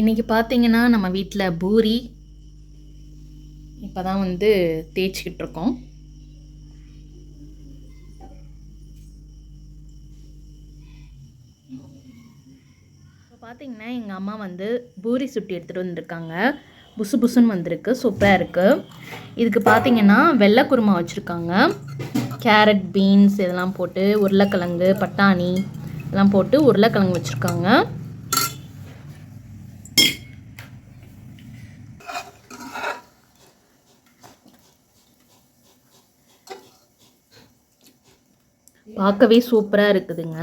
இன்றைக்கி பார்த்தீங்கன்னா நம்ம வீட்டில் பூரி இப்போ தான் வந்து தேய்ச்சிக்கிட்டு இருக்கோம். இப்போ பார்த்தீங்கன்னா எங்கள் அம்மா வந்து பூரி சுட்டி எடுத்துகிட்டு வந்திருக்காங்க. புசு புசுன்னு வந்திருக்கு சூப்பராக இருக்குது இதுக்கு பார்த்தீங்கன்னா வெள்ளை குருமா வச்சுருக்காங்க. கேரட் பீன்ஸ் இதெல்லாம் போட்டு உருளைக்கிழங்கு பட்டாணி இதெல்லாம் போட்டு உருளைக்கிழங்கு வச்சுருக்காங்க. பார்க்கவே சூப்பராக இருக்குதுங்க.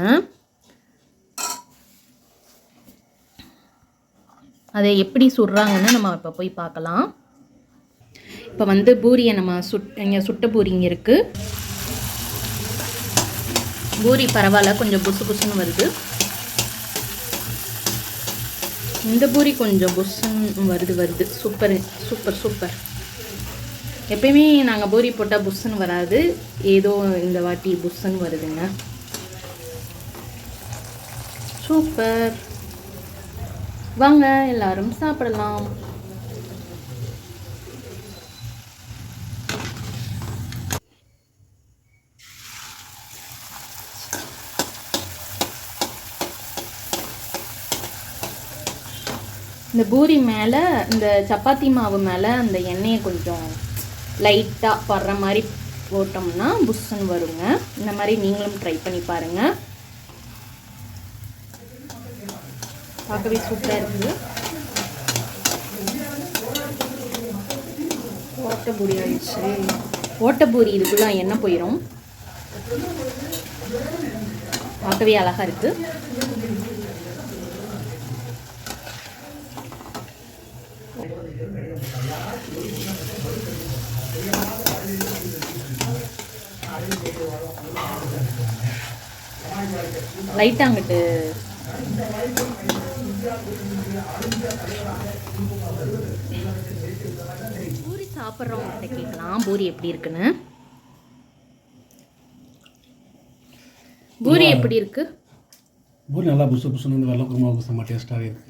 அதை எப்படி சுடுறாங்கன்னு நம்ம இப்போ போய் பார்க்கலாம். இப்போ வந்து பூரியை நம்ம சுட் இங்கே சுட்ட பூரி இங்கே இருக்குது பூரி பரவாயில்ல கொஞ்சம் புசு புசுன்னு வருது. இந்த பூரி கொஞ்சம் புசுன்னு வருது வருது. Super super super. எப்பயுமே நாங்கள் பூரி போட்டால் புஷ்ஷுன்னு வராது. ஏதோ இந்த வாட்டி புஷ்ஷுன்னு வருதுங்க. சூப்பர். வாங்க எல்லாரும் சாப்பிடலாம். இந்த பூரி மேலே இந்த சப்பாத்தி மாவு மேலே அந்த எண்ணெயை கொஞ்சம் லைட்டாக படுற மாதிரி போட்டோம்னா புஷ்ஷுன்னு வருங்க. இந்த மாதிரி நீங்களும் ட்ரை பண்ணி பாருங்கள் பார்க்கவே சூப்பராக இருக்குது ஓட்டபூரி ஆயிடுச்சு. ஓட்டபூரி இதுக்குள்ளே என்ன போயிடும் பார்க்கவே அழகாக இருக்குது லைட்டாக அங்கிட்டு பூரி சாப்பிட்றவங்ககிட்ட கேட்கலாம். பூரி எப்படி இருக்குன்னு? பூரி எப்படி இருக்கு? பூரி நல்லா புசு புசுன்னு வந்து வெள்ளை குருமா செம்ம டேஸ்ட்டாகவே இருக்குது